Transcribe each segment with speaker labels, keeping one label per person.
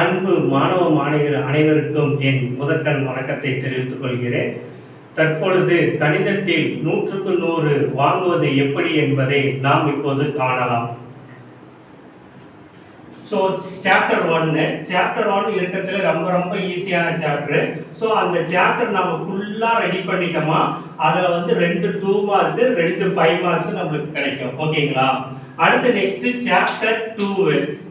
Speaker 1: அன்பு மாணவ மாணவியர் அனைவருக்கும் என் முதற்கண் வணக்கத்தை தெரிவித்துக் கொள்கிறேன். தற்பொழுது கணிதத்தில் நூற்றுக்கு நூறு வாங்குவது எப்படி என்பதை நாம் இப்போது காணலாம். ஸோ சாப்டர் ஒன்னு சாப்டர் ஒன் இருக்கிறதுல ரொம்ப ரொம்ப ஈஸியான சாப்டர் ஸோ அந்த சாப்டர் நம்ம ஃபுல்லாக ரெடி பண்ணிட்டோமா? அதில் வந்து ரெண்டு டூ மார்க்கு ரெண்டு ஃபைவ் மார்க்ஸ் நம்மளுக்கு கிடைக்கும். ஓகேங்களா அடுத்து next chapter two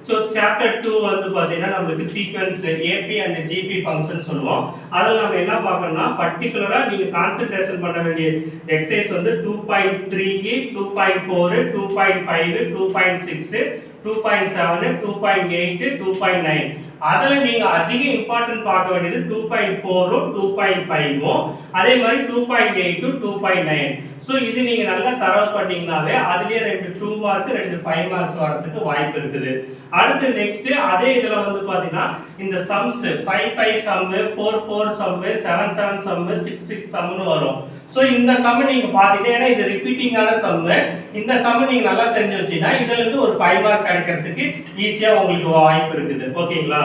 Speaker 1: so chapter two வந்து பார்த்தீங்கன்னா நம்மளுக்கு sequence AP and GP function சொல்லுவோம். அதில் நம்ம என்ன பார்க்கணும்னா பர்டிகுலராக நீங்கள் கான்சென்ட்ரேஷன் பண்ண வேண்டிய எக்ஸசைஸ் வந்து two point three two point four two point five two point six two point seven two point eight two point nine அதில் நீங்கள் அதிக இம்பார்ட்டன்ட் பார்க்க வேண்டியது டூ பாயிண்ட் ஃபோரும் டூ பாயிண்ட் ஃபைவும் அதே மாதிரி டூ பாயிண்ட் எயிட்டும் டூ பாயிண்ட் நைன் ஸோ இது நீங்கள் நல்லா தரவு பண்ணீங்கனாவே அதுலேயே ரெண்டு டூ மார்க் ரெண்டு ஃபைவ் மார்க்ஸ் வரதுக்கு வாய்ப்பு இருக்குது. அடுத்து நெக்ஸ்ட் அதே இதில் வந்து பார்த்தீங்கன்னா இந்த sums five five sum four four sum seven seven sum six six சம்னு வரும். ஸோ இந்த சம்மு நீங்கள் பார்த்தீங்கன்னா ஏன்னா இது ரிப்பீட்டிங்கான சம்மு இந்த சம்மு நீங்கள் நல்லா தெரிஞ்சு வச்சீங்கன்னா இதுல ஒரு ஃபைவ் மார்க் கிடைக்கிறதுக்கு ஈஸியாக உங்களுக்கு வாய்ப்பு இருக்குது. ஓகேங்களா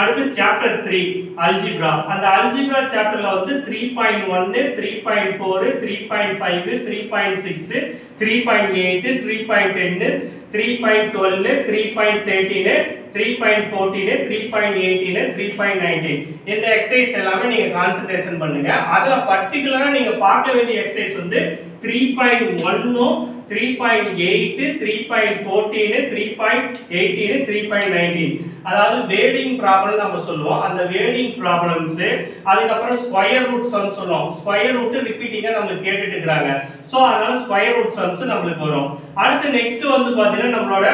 Speaker 1: அடுத்து சாப்டர் த்ரீ அல்ஜிப்ரா அந்த அல்ஜிப்ரா சாப்டர்ல வந்து த்ரீ பாயிண்ட் ஒன்னு three point four three point five three point six three point eight three point ten three point twelve three point thirteen three point fourteen three point eighteen three point nineteen இந்த exercise எல்லாமே நீங்கள் concentration பண்ணுங்க அதில் பர்டிகுலராக நீங்கள் பார்க்க வேண்டிய exercise வந்து த்ரீ பாயிண்ட் ஒன்னும் three point eight three point fourteen three point eighteen three point nineteen அதாவது வேடிங் ப்ராப்ளம் நம்ம சொல்லுவோம். அந்த வேடிங் ப்ராப்ளம்ஸ் அதுக்கப்புறம் ஸ்கொயர் ரூட் சம்ஸ் சொல்லுவோம். ஸ்கொயர் ரூட் ரிப்பீட்டிங்காக நம்மளுக்கு கேட்டுட்டு இருக்கிறாங்க. ஸோ அதனால ஸ்கொயர் ரூட் சம்ஸ் நம்மளுக்கு வரும். அடுத்து நெக்ஸ்ட் வந்து பார்த்தீங்கன்னா நம்மளோட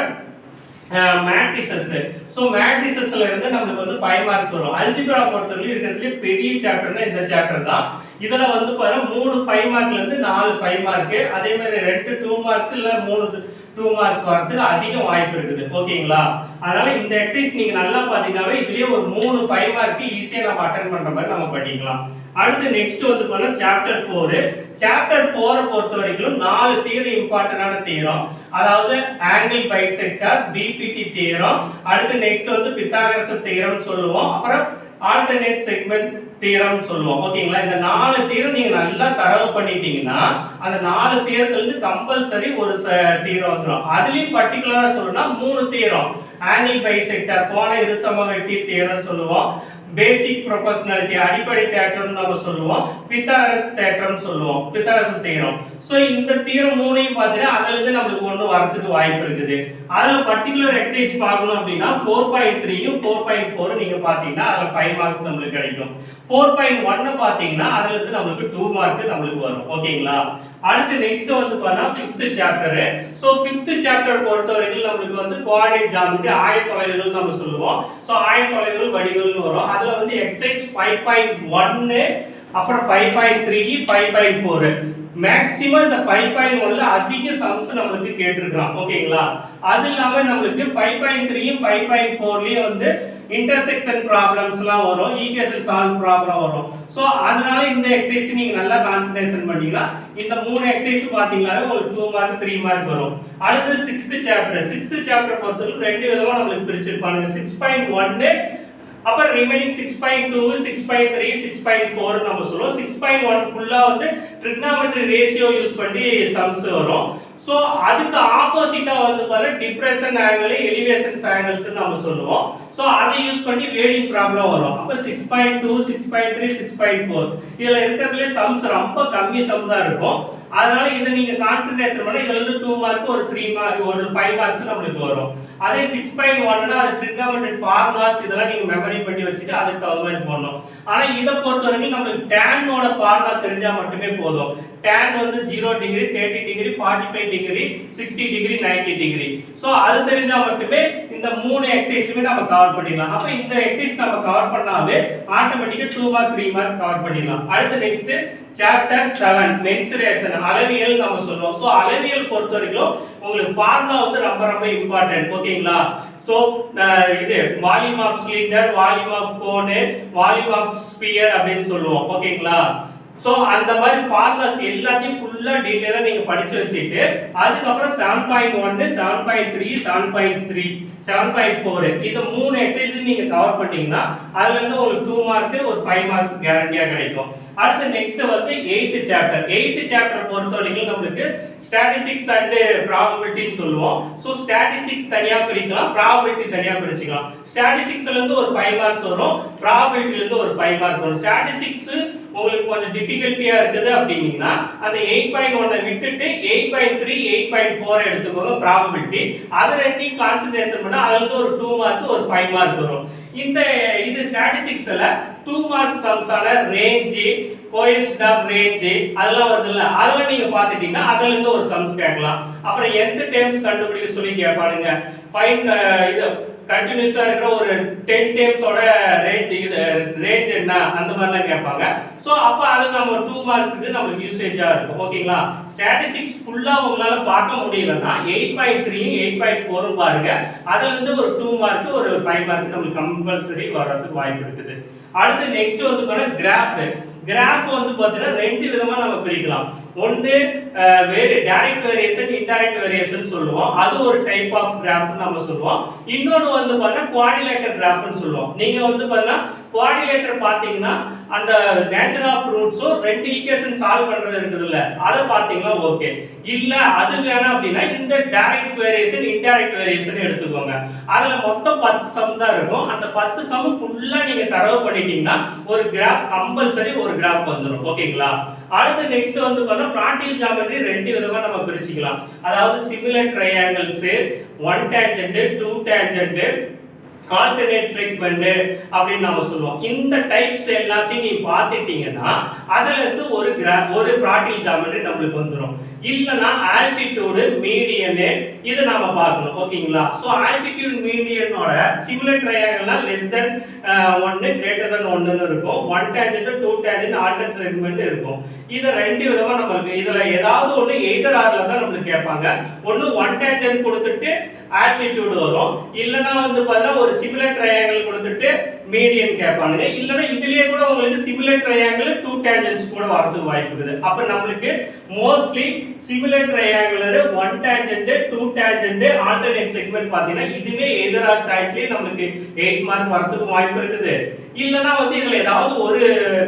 Speaker 1: மேட்ரிசஸ் ஸோ மேட்ரிசஸ்ல இருந்து நம்மளுக்கு வந்து ஃபைவ் மார்க்ஸ் வரும். அல்ஜிபிரா பொறுத்தவரைக்கும் இருக்கிறதுலே பெரிய சாப்டர்னா இந்த சாப்டர் தான். இதுல வந்து பாருங்க மூணு ஃபைவ் மார்க்ல இருந்து நாலு ஃபைவ் மார்க் அதே மாதிரி ரெண்டு டூ மார்க்ஸ் இல்ல மூணு டூ மார்க்ஸ் வரதுக்கு அதிக வாய்ப்பு இருக்குது. ஓகேங்களா அதனால இந்த எக்ஸசைஸ் நீங்க நல்லா பார்த்தீங்கன்னாவே இதுலயே ஒரு மூணு ஃபைவ் மார்க் ஈஸியா நம்ம அட்டன் பண்ற மாதிரி நம்ம பண்ணிக்கலாம். அடுத்து நெக்ஸ்ட் வந்து போனா சாப்டர் ஃபோர் சாப்டர் ஃபோரை பொறுத்த வரைக்கும் நாலு தீரம் இம்பார்ட்டன்டான தீரம் அதாவது ஆங்கிள் பைசெக்டர் பிபிடி தீரம் அடுத்து நெக்ஸ்ட் வந்து பித்தாகரச தியரம் சொல்லுவோம். அப்புறம் ஆல்டர்னேட் செக்மெண்ட் தியரம் சொல்லுவோம். ஓகேங்களா இந்த நாலு தியரம் நீங்க நல்லா தரவு பண்ணிட்டீங்கன்னா அந்த நாலு தியரத்துல இருந்து கம்பல்சரி ஒரு தீரம் வந்துடும் அதுலயும் பர்டிகுலரா சொல்லணும்னா மூணு தியரம் ஆங்கிள் பைசெக்டார் கோண இருசம வெட்டி தியரம் சொல்லுவோம். பேசிக் ப்ரொபஷனாலிட்டி அடிப்படை தேற்றம் நம்ம சொல்லுவோம். பித்தாரஸ் தேற்றம் சொல்லுவோம். பித்தாரஸ் தீரம் ஸோ இந்த தீரம் மூணையும் பார்த்தீங்கன்னா அதுல இருந்து நம்மளுக்கு ஒன்று வரத்துக்கு வாய்ப்பு இருக்குது. அதில் பர்டிகுலர் எக்ஸசைஸ் பார்க்கணும் அப்படின்னா ஃபோர் பாயிண்ட் த்ரீயும் ஃபோர் பாயிண்ட் ஃபோரும் நீங்கள் பார்த்தீங்கன்னா அதில் ஃபைவ் மார்க்ஸ் நம்மளுக்கு கிடைக்கும். ஃபோர் பாயிண்ட் ஒன்னு பார்த்தீங்கன்னா அதுல இருந்து நம்மளுக்கு டூ மார்க் நம்மளுக்கு வரும். ஓகேங்களா அடுத்து நெக்ஸ்ட் வந்து பார்த்தா fifth chapter so fifth chapter பொறுத்த வரைக்கும் நம்மளுக்கு வந்து கோஆர்டினேட் ஜாமெட்ரி ஆயத்தொலைவுகள் நம்ம சொல்லுவோம். ஸோ ஆயத்தொலைவுகள் வடிவங்கள்னு வரும். அதுல வந்து எக்ஸசைஸ் ஃபைவ் பாயிண்ட் ஒன்னு அப்புறம் five point three five point four maximum இந்த ஃபைவ் பாயிண்ட் ஒன்ல அதிக சம்ஸ் நம்மளுக்கு கேட்டிருக்கலாம் ஓகேங்களா அது இல்லாம நம்மளுக்கு ஃபைவ் பாயிண்ட் த்ரீயும் ஃபைவ் பாயிண்ட் ஃபோர்லயும் வந்து இன்டர்செக்ஷன் ப்ராப்ளம்ஸ்லாம் வரும். ஈக்குவேஷன் சால்வ் ப்ராப்ளம் வரும். ஸோ அதனால இந்த எக்ஸசைஸ் நீங்க நல்லா கான்சன்ட்ரேஷன் பண்ணீங்கன்னா இந்த மூணு எக்ஸசைஸ் பாத்தீங்கன்னாலே உங்களுக்கு டூ மார்க் த்ரீ மார்க் வரும். அடுத்து சிக்ஸ்த் சாப்டர் சிக்ஸ்த் சாப்டர் பொறுத்தவரைக்கும் ரெண்டு விதமா நம்மளுக்கு பிரிச்சிருப்பாங்க சிக்ஸ் பாயிண்ட் ஒன்னு அப்புறம் remaining six point two six point three six point four நம்ம சொல்லுவோம். சிக்ஸ் பாயிண்ட் ஒன் ஃபுல்லாக வந்து ட்ரிக்னாமெட்ரி ரேஷியோ யூஸ் பண்ணி சம்ஸ் வரும். ஸோ அதுக்கு ஆப்போசிட்டாக வந்து பாருங்க டிப்ரெஷன் ஆங்கிள் எலிவேஷன்ஸ் ஆங்கிள்ஸ் நம்ம சொல்லுவோம். ஸோ அதை யூஸ் பண்ணி வேடிங் ப்ராப்ளம் வரும். அப்போ six point two six point three six point four இதில் சம்ஸ் ரொம்ப கம்மி சம் தான் இருக்கும். அதனால இதை நீங்க கான்சென்ட்ரேஷன் பண்ணா இதுல இருந்து டூ மார்க் ஒரு த்ரீ மார்க் ஒரு ஃபைவ் மார்க்ஸ் நம்மளுக்கு வரும். அதே சிக்ஸ் பாயிண்ட் ஒன்னா அது ட்ரிக்னாமெட்ரி ஃபார்முலாஸ் இதெல்லாம் நீங்க மெமரி பண்ணி வச்சுட்டு அதுக்கு தகுந்த மாதிரி போடணும். ஆனா இதை பொறுத்த வரைக்கும் நம்மளுக்கு டேனோட ஃபார்முலா தெரிஞ்சா மட்டுமே போதும். டேன் வந்து zero degree thirty degree forty five degree sixty degree ninety degree so அது தெரிஞ்சா மட்டுமே இந்த மூணு எக்ஸசைஸுமே நம்ம கவர் பண்ணிடலாம். அப்போ இந்த எக்ஸசைஸ் நம்ம கவர் பண்ணாவே ஆட்டோமேட்டிக்காக two mark three mark cover பண்ணிடலாம். அடுத்து நெக்ஸ்ட் சாப்டர் செவன் மென்சுரேஷன் அளவியல் நம்ம சொல்லுவோம் ஸோ அளவியல் பொறுத்த வரைக்கும் உங்களுக்கு ஃபார்முலா வந்து ரொம்ப ரொம்ப இம்பார்ட்டன்ட் ஓகேங்களா ஸோ இது volume of cylinder volume of cone volume of sphere அப்படின்னு சொல்லுவோம். ஓகேங்களா ஸோ அந்த மாதிரி ஃபார்முலாஸ் எல்லாத்தையும் ஃபுல்லாக டீட்டெயிலாக நீங்கள் படிச்சு வச்சுட்டு அதுக்கப்புறம் செவன் பாயிண்ட் ஒன்று seven point three seven point three seven point four இந்த மூணு எக்ஸசைஸ் நீங்கள் கவர் பண்ணிங்கன்னா அதுலேருந்து உங்களுக்கு டூ மார்க்கு ஒரு ஃபைவ் மார்க்ஸ் கேரண்டியாக கிடைக்கும். அடுத்து நெக்ஸ்ட் வந்து எயித்து சாப்டர் எயித்து சாப்டர் பொறுத்த வரைக்கும் நம்மளுக்கு ஸ்டாட்டிஸ்டிக்ஸ் அண்ட் ப்ராபபிலிட்டின்னு சொல்லுவோம். ஸோ ஸ்டாட்டிஸ்டிக்ஸ் தனியாக பிரிக்கலாம் ப்ராபபிலிட்டி தனியாக பிரிச்சுக்கலாம். ஸ்டாட்டிஸ்டிக்ஸ்ல இருந்து ஒரு ஃபைவ் மார்க்ஸ் வரும் ப்ராபபிலிட்டிலேருந்து ஒரு ஃபைவ் மார்க் வரும். ஸ்டாட்டிஸ்டிக்ஸ் உங்களுக்கு கொஞ்சம் டிஃபிகல்ட்டியா இருக்குது அப்படின்னீங்கன்னா அந்த எயிட் பாயிண்ட் ஒன்னை விட்டுட்டு eight point three eight point four எடுத்துக்கோங்க ப்ராபபிலிட்டி அதை ரெண்டையும் கான்சன்ட்ரேஷன் பண்ணால் அதுலேருந்து ஒரு டூ மார்க் ஒரு ஃபைவ் மார்க் வரும். இந்த இது ஸ்டாட்டிஸ்டிக்ஸ்ல டூ மார்க்ஸ் சம்ஸான ரேஞ்சு கோஎஃபிஷியன்ட் ஆஃப் ரேஞ்ச் அதெல்லாம் வருதுல்ல? அதெல்லாம் நீங்க பாத்துட்டீங்கன்னா அதுல இருந்து ஒரு சம்ஸ் கேட்கலாம். அப்புறம் எந்த டைம்ஸ் கண்டுபிடிக்க சொல்லி கேட்பானுங்க ஃபைன் இது கண்டினியூஸா இருக்கிற ஒரு டென் டைம்ஸோட ரேஞ்ச் இது ரேஞ்ச் என்ன அந்த மாதிரிலாம் கேட்பாங்க. ஸோ அப்போ அது நம்ம டூ மார்க்ஸுக்கு நம்மளுக்கு யூசேஜாக இருக்கும். ஓகேங்களா? ஸ்டாட்டிஸ்டிக்ஸ் ஃபுல்லாக உங்களால் பார்க்க முடியலன்னா எயிட் பாயிண்ட் த்ரீயும் எயிட் பாயிண்ட் ஃபோரும் பாருங்க. அதுல இருந்து ஒரு டூ மார்க் ஒரு ஃபைவ் மார்க் நம்மளுக்கு கம்பல்சரி வர்றதுக்கு வாய்ப்பு இருக்குது. அடுத்து நெக்ஸ்ட் வந்து பார்த்தா கிராஃப் கிராஃப் வந்து பார்த்தீங்கன்னா ரெண்டு விதமா நம்ம பிரிக்கலாம். ஒன்று வேறு டைரக்ட் வேரியேஷன் இன்டைரக்ட் வேரியேஷன் சொல்லுவோம். அது ஒரு டைப் ஆஃப் கிராஃப்னு நம்ம சொல்லுவோம். இன்னொன்று வந்து பார்த்தீங்கன்னா குவாடிலேட்டர் கிராஃப்னு சொல்லுவோம். நீங்கள் வந்து பார்த்தீங்கன்னா குவாடிலேட்டர் பார்த்தீங்கன்னா அந்த நேச்சர் ஆஃப் ரூட்ஸும் ரெண்டு ஈக்குவேஷன் சால்வ் பண்ணுறது இருக்குதுல்ல அதை பார்த்தீங்கன்னா ஓகே இல்லை அது வேணாம் அப்படின்னா இந்த டைரக்ட் வேரியேஷன் இன்டைரக்ட் வேரியேஷன் எடுத்துக்கோங்க. அதில் மொத்தம் பத்து சம் தான் இருக்கும். அந்த பத்து சம் ஃபுல்லாக நீங்கள் தரவு பண்ணிட்டீங்கன்னா ஒரு கிராஃப் கம்பல்சரி ஒரு கிராஃப் வந்துடும் ஓகேங்களா அடுத்து நெக்ஸ்ட் வந்து பார்த்தா பிராக்டிகல் ஜாமெட்ரி ரெண்டு விதமாக நம்ம பிரிச்சுக்கலாம். அதாவது similar triangles one tangent two tangent alternate segment அப்படின்னு நம்ம சொல்லுவோம். இந்த டைப்ஸ் எல்லாத்தையும் நீ பார்த்துட்டீங்கன்னா அதுல இருந்து ஒரு கிரா ஒரு ப்ராக்டிகல் ஜாமெண்ட் நம்மளுக்கு வந்துடும் இல்லைன்னா ஆல்டிடியூடு மீடியனு இதை நாம பார்க்கணும். ஓகேங்களா? ஸோ ஆல்டிடியூட் மீடியனோட சிமிலர் ட்ரையாங்கல்னா லெஸ் தென் ஒன்று கிரேட்டர் தென் ஒன்றுன்னு இருக்கும். One tangent two tangent alter segment இருக்கும். இதை ரெண்டு விதமாக நம்மளுக்கு இதில் ஏதாவது ஒன்று எய்தர் ஆறில் தான் நம்மளுக்கு கேட்பாங்க. ஒன்று ஒன் டேஞ்சன்ட் கொடுத்துட்டு ஆல்டிடியூட் வரும். இல்லைன்னா வந்து பார்த்தீங்கன்னா ஒரு சிமிலர் ட்ரையாங்கிள் கொடுத்துட்டு மீடியன் கேட்பானுங்க இல்லைன்னா இதுலயே கூட உங்களுக்கு சிமிலர் ட்ரையாங்கிள் டூ டேஞ்சன்ஸ் கூட வரதுக்கு வாய்ப்பு இருக்குது. அப்ப நம்மளுக்கு mostly similar triangle one tangent two tangent alternate segment பாத்தீங்கன்னா இதுவே எதிரா சாய்ஸ்லயே நம்மளுக்கு எயிட் மார்க் வரதுக்கு வாய்ப்பு இருக்குது. இல்லைன்னா வந்து இதுல ஏதாவது ஒரு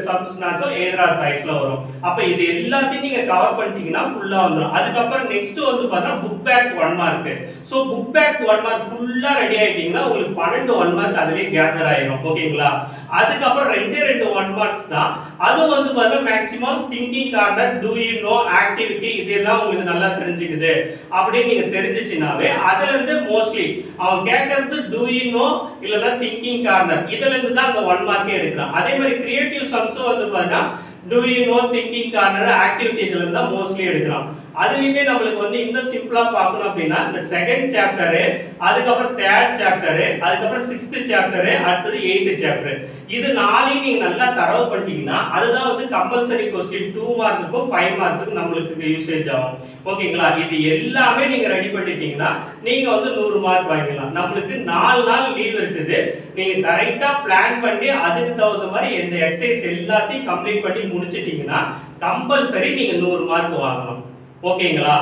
Speaker 1: சப்ஸ்னாச்சும் எதிரா சாய்ஸ்ல வரும். அப்ப இது எல்லாத்தையும் நீங்க கவர் பண்ணிட்டீங்கன்னா ஃபுல்லா வந்துடும் அதுக்கப்புறம் நெக்ஸ்ட் வந்து பார்த்தா book back one mark so book back one mark ஃபுல்லா ரெடி ஆயிட்டீங்கன்னா உங்களுக்கு பன்னெண்டு ஒன் மார்க் அதுலேயே கேதர் ஆயிரும். ஓகேங்களா? அதுக்கப்புறம் ரெண்டே ரெண்டு ஒன் மார்க்ஸ் தான். அதுவும் வந்து பார்த்தீங்கன்னா maximum thinking corner do you know activity இதெல்லாம் உங்களுக்கு நல்லா தெரிஞ்சுக்குது. அப்படின்னு நீங்க தெரிஞ்சிச்சுனாவே அதுல இருந்து மோஸ்ட்லி அவன் கேட்கறது டூ யூ நோ இல்லைன்னா திங்கிங் கார்னர் இதுல இருந்து தான் அந்த ஒன் மார்க்கே எடுக்கிறான். அதே மாதிரி கிரியேட்டிவ் சம்ஸும் வந்து பார்த்தீங்கன்னா do you know thinking corner activity இதுல இருந்து தான் மோஸ்ட்லி எடுக்கிறான். அதுலயுமே நம்மளுக்கு வந்து இந்த சிம்பிளா பார்க்கணும் அப்படின்னா இந்த செகண்ட் சாப்டரு அதுக்கப்புறம் தேர்ட் சாப்டரு அதுக்கப்புறம் சிக்ஸ்த் சாப்டரு அடுத்தது எயித்து சாப்டர் இது நாளையும் நீங்க நல்லா தரவு பண்ணிட்டீங்கன்னா அதுதான் வந்து கம்பல்சரி கொஸ்டின் டூ மார்க்குக்கும் ஃபைவ் மார்க்குக்கும் நம்மளுக்கு யூசேஜ் ஆகும். ஓகேங்களா இது எல்லாமே நீங்க ரெடி பண்ணிட்டீங்கன்னா நீங்க வந்து நூறு மார்க் வாங்கிக்கலாம் நம்மளுக்கு நாலு நாள் லீவ் இருக்குது. நீங்க கரெக்டா பிளான் பண்ணி அதுக்கு தகுந்த மாதிரி இந்த எக்ஸசைஸ் எல்லாத்தையும் கம்ப்ளீட் பண்ணி முடிச்சிட்டீங்கன்னா கம்பல்சரி நீங்க நூறு மார்க் வாங்கணும். ஓகேங்களா